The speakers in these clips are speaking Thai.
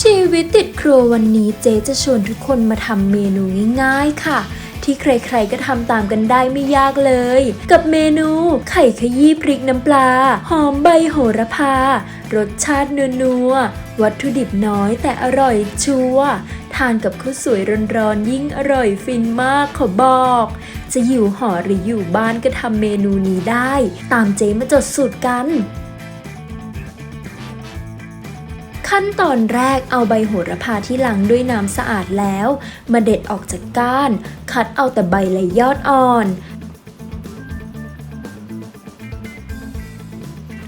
ชีวิตติดครัววันนี้เจ๊จะชวนทุกคนมาทำเมนูง่ายๆค่ะ ที่ใครๆก็ทำตามกันได้ไม่ยากเลย กับเมนูไข่ขยี้พริกน้ำปลา หอมใบโหระพา รสชาตินัวๆวัตถุดิบน้อยแต่อร่อยชัวร์ทานกับข้าวสวยร้อนๆยิ่งอร่อยฟินมากขอบอก จะอยู่หอหรืออยู่บ้านก็ทำเมนูนี้ได้ ตามเจ๊มาจดสูตรกัน ขั้นตอนแรกเอาใบโหระพาที่ล้างด้วยน้ำสะอาดแล้ว มาเด็ดออกจากก้าน คัดเอาแต่ใบและยอดอ่อน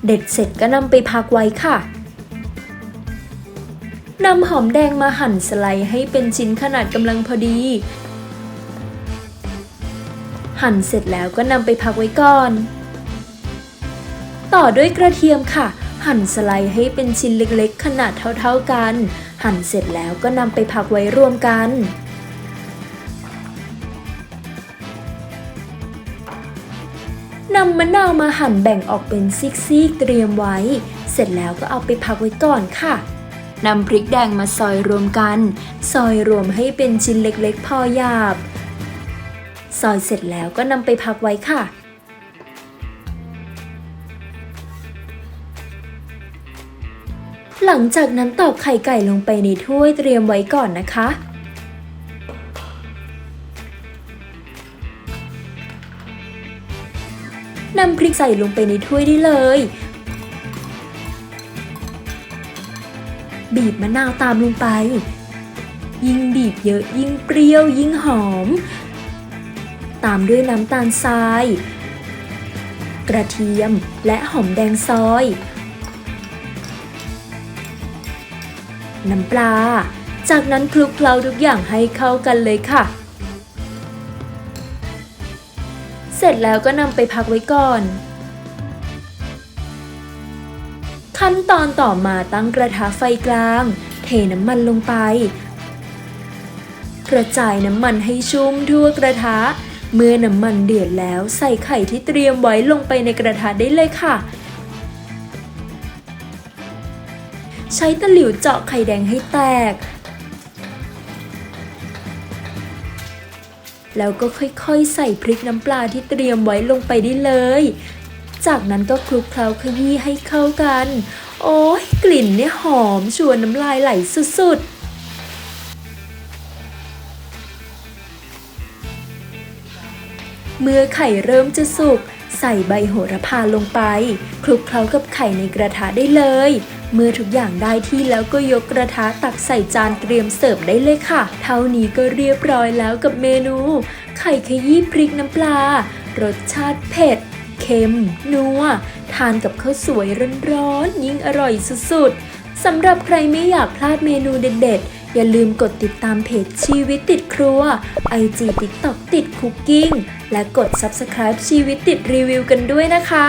เด็ดเสร็จก็นำไปพักไว้ค่ะนำหอมแดงมาหั่นสไลด์ให้เป็นชิ้นขนาดกำลังพอดี หั่นเสร็จแล้วก็นำไปพักไว้ก่อน ต่อด้วยกระเทียมค่ะ หั่นสไลด์ให้เป็นชิ้นเล็กๆ ขนาดเท่าๆกัน หั่นเสร็จแล้วก็นำไปพักไว้รวมกัน นำมะนาวมาหั่นแบ่งออกเป็นซีกๆเตรียมไว้ เสร็จแล้วก็เอาไปพักไว้ก่อนค่ะนำพริกแดงมาซอยรวมกัน ซอยรวมให้เป็นชิ้นเล็กๆ พอหยาบ ซอยเสร็จแล้วก็นำไปพักไว้ค่ะ หลังจากนั้นตอกไข่ไก่ลงไปในถ้วยเตรียมไว้ก่อนนะคะ นำพริกใส่ลงไปในถ้วยได้เลย บีบมะนาวตามลงไป ยิ่งบีบเยอะยิ่งเปรี้ยวยิ่งหอม ตามด้วยน้ำตาลทราย กระเทียมและหอมแดงซอย น้ำปลา จากนั้นคลุกเคล้าทุกอย่างให้เข้ากันเลยค่ะ เสร็จแล้วก็นำไปพักไว้ก่อน ขั้นตอนต่อมาตั้งกระทะไฟกลาง เทน้ำมันลงไป กระจายน้ำมันให้ชุ่มทั่วกระทะเมื่อน้ำมันเดือดแล้วใส่ไข่ที่เตรียมไว้ลงไปในกระทะได้เลยค่ะ ใช้ตะหลิวเจาะไข่แดงให้แตก แล้วก็ค่อยๆ ใส่พริกน้ำปลาที่เตรียมไว้ลงไปได้เลย จากนั้นก็คลุกเคล้าขยี้ให้เข้ากัน โอ้ยกลิ่นเนี่ยหอมชวนน้ำลายไหลสุดๆเมื่อไข่เริ่มจะสุก ใส่ใบโหระพาลงไป คลุกเคล้ากับไข่ในกระทะได้เลย เมื่อทุกอย่างได้ที่แล้วก็ยกกระทะตักใส่จานเตรียมเสิร์ฟได้เลยค่ะ เท่านี้ก็เรียบร้อยแล้วกับเมนู ไข่ขยี้พริกน้ำปลา รสชาติเผ็ด เค็ม นัว ทานกับข้าวสวยร้อนๆยิ่งอร่อยสุดๆสำหรับใครไม่อยากพลาดเมนูเด็ดๆ อย่าลืมกดติดตามเพจชีวิตติดครัว IG TikTok ติดคุกกิ้ง และกด Subscribe ชีวิตติดรีวิวกันด้วยนะคะ